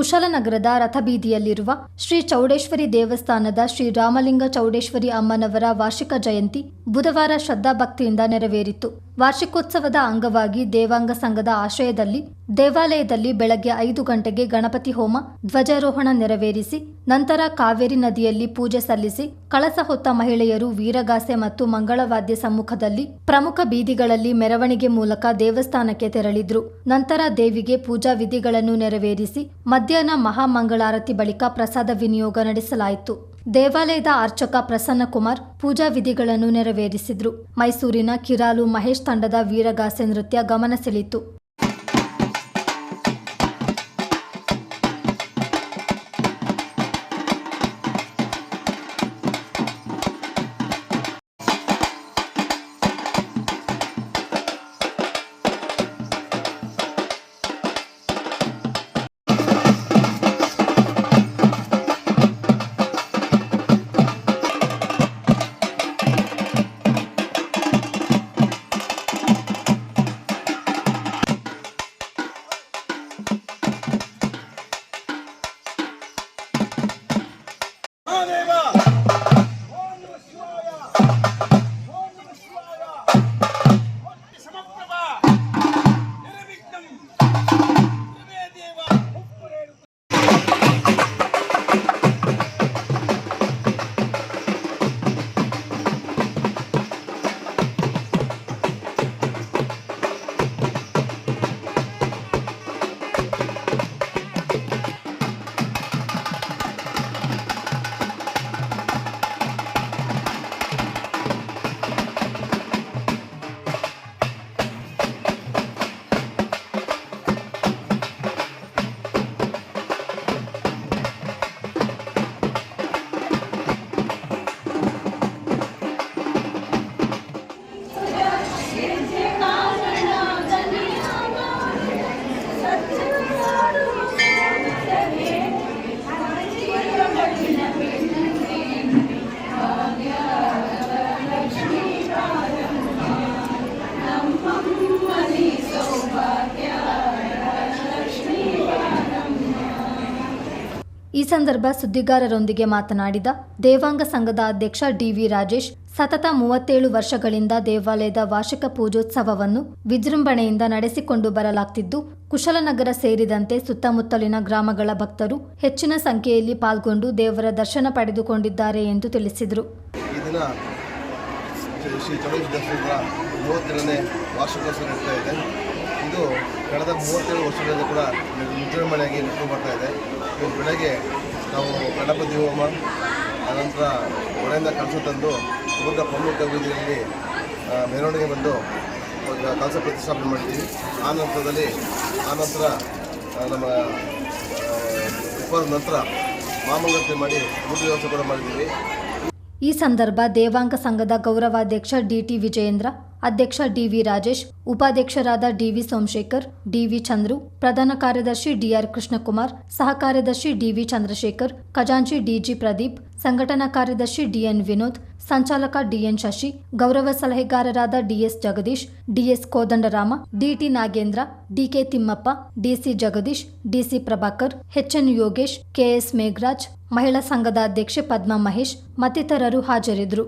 ಕುಶಲನಗರದ ರಥಬೀದಿಯಲ್ಲಿರುವ ಶ್ರೀ ಚೌಡೇಶ್ವರಿ ದೇವಸ್ಥಾನದ ಶ್ರೀ ರಾಮಲಿಂಗ ಚೌಡೇಶ್ವರಿ ಅಮ್ಮನವರ ವಾರ್ಷಿಕ ಜಯಂತಿ ಬುಧವಾರ ಶ್ರದ್ಧಾಭಕ್ತಿಯಿಂದ ನೆರವೇರಿತು. ವಾರ್ಷಿಕೋತ್ಸವದ ಅಂಗವಾಗಿ ದೇವಾಂಗ ಸಂಘದ ಆಶ್ರಯದಲ್ಲಿ ದೇವಾಲಯದಲ್ಲಿ ಬೆಳಗ್ಗೆ ಐದು ಗಂಟೆಗೆ ಗಣಪತಿ ಹೋಮ, ಧ್ವಜಾರೋಹಣ ನೆರವೇರಿಸಿ, ನಂತರ ಕಾವೇರಿ ನದಿಯಲ್ಲಿ ಪೂಜೆ ಸಲ್ಲಿಸಿ, ಕಳಸ ಹೊತ್ತ ಮಹಿಳೆಯರು ವೀರಗಾಸೆ ಮತ್ತು ಮಂಗಳವಾದ್ಯ ಸಮ್ಮುಖದಲ್ಲಿ ಪ್ರಮುಖ ಬೀದಿಗಳಲ್ಲಿ ಮೆರವಣಿಗೆ ಮೂಲಕ ದೇವಸ್ಥಾನಕ್ಕೆ ತೆರಳಿದ್ರು. ನಂತರ ದೇವಿಗೆ ಪೂಜಾ ವಿಧಿಗಳನ್ನು ನೆರವೇರಿಸಿ, ಮಧ್ಯಾಹ್ನ ಮಹಾಮಂಗಳಾರತಿ ಬಳಿಕ ಪ್ರಸಾದ ವಿನಿಯೋಗ ನಡೆಸಲಾಯಿತು. ದೇವಾಲಯದ ಅರ್ಚಕ ಪ್ರಸನ್ನ ಕುಮಾರ್ ಪೂಜಾ ವಿಧಿಗಳನ್ನು ನೆರವೇರಿಸಿದ್ರು. ಮೈಸೂರಿನ ಕಿರಾಲು ಮಹೇಶ್ ತಂಡದ ವೀರಗಾಸೆ ನೃತ್ಯ ಗಮನ ಸೆಳೀತು ಈ ಸಂದರ್ಭ ಸುದ್ದಿಗಾರರೊಂದಿಗೆ ಮಾತನಾಡಿದ ದೇವಾಂಗ ಸಂಘದ ಅಧ್ಯಕ್ಷ ಡಿವಿ ರಾಜೇಶ್, ಸತತ ಮೂವತ್ತೇಳು ವರ್ಷಗಳಿಂದ ದೇವಾಲಯದ ವಾರ್ಷಿಕ ಪೂಜೋತ್ಸವವನ್ನು ವಿಜೃಂಭಣೆಯಿಂದ ನಡೆಸಿಕೊಂಡು ಬರಲಾಗ್ತಿದ್ದು, ಕುಶಲನಗರ ಸೇರಿದಂತೆ ಸುತ್ತಮುತ್ತಲಿನ ಗ್ರಾಮಗಳ ಭಕ್ತರು ಹೆಚ್ಚಿನ ಸಂಖ್ಯೆಯಲ್ಲಿ ಪಾಲ್ಗೊಂಡು ದೇವರ ದರ್ಶನ ಪಡೆದುಕೊಂಡಿದ್ದಾರೆ ಎಂದು ತಿಳಿಸಿದರು. ಶ್ರೀ ಶ್ರೀ ದಸರಾ ಮೂವತ್ತೆರಡನೇ ವಾರ್ಷಿಕೋತ್ಸವ ನಡೀತಾ ಇದೆ. ಇದು ಕಳೆದ ಮೂವತ್ತೇಳು ವರ್ಷಗಳಿಂದ ಕೂಡ ವಿಜೃಂಭಣೆಯಾಗಿ ನಡೆದು ಬರ್ತಾ ಇದೆ. ಇವತ್ತು ಬೆಳಗ್ಗೆ ನಾವು ಗಣಪತಿ ಹೋಮ ಅನಂತರ ಒಳೆಯಿಂದ ಕಳಸ ತಂದು ಊರಿನ ಪ್ರಮುಖ ಬೀದಿಯಲ್ಲಿ ಮೆರವಣಿಗೆ ಬಂದು ಕಳಸ ಪ್ರತಿಷ್ಠಾಪನೆ ಮಾಡಿದ್ದೀವಿ ಆ ನಂತರದಲ್ಲಿ, ಆ ನಂತರ ನಮ್ಮ ಉಪ ನಂತರ ಮಾಮೂಲತೆ ಮಾಡಿ ಮೂರು ವ್ಯವಸ್ಥೆ ಕೂಡ ಮಾಡಿದ್ದೀವಿ. ಈ ಸಂದರ್ಭ ದೇವಾಂಗ ಸಂಘದ ಗೌರವಾಧ್ಯಕ್ಷ ಡಿಟಿ ವಿಜಯೇಂದ್ರ, ಅಧ್ಯಕ್ಷ ಡಿವಿ ರಾಜೇಶ್, ಉಪಾಧ್ಯಕ್ಷರಾದ ಡಿವಿ ಸೋಮಶೇಖರ್, ಡಿವಿ ಚಂದ್ರು, ಪ್ರಧಾನ ಕಾರ್ಯದರ್ಶಿ ಡಿಆರ್ ಕೃಷ್ಣಕುಮಾರ್ ಸಹ ಕಾರ್ಯದರ್ಶಿ ಡಿವಿ ಚಂದ್ರಶೇಖರ್, ಖಜಾಂಚಿ ಡಿಜಿ ಪ್ರದೀಪ್, ಸಂಘಟನಾ ಕಾರ್ಯದರ್ಶಿ ಡಿಎನ್ ವಿನೋದ್ ಸಂಚಾಲಕ ಡಿಎನ್ ಶಶಿ, ಗೌರವ ಸಲಹೆಗಾರರಾದ D S Jagadish, D S Kodandarama, D T Nagendra, D K Thimmappa, D C Jagadish, D C Prabhakar, H N Yogesh, K S Megharaj, ಮಹಿಳಾ ಸಂಘದ ಅಧ್ಯಕ್ಷೆ ಪದ್ಮಾ ಮಹೇಶ್ ಮತ್ತಿತರರು ಹಾಜರಿದ್ದರು.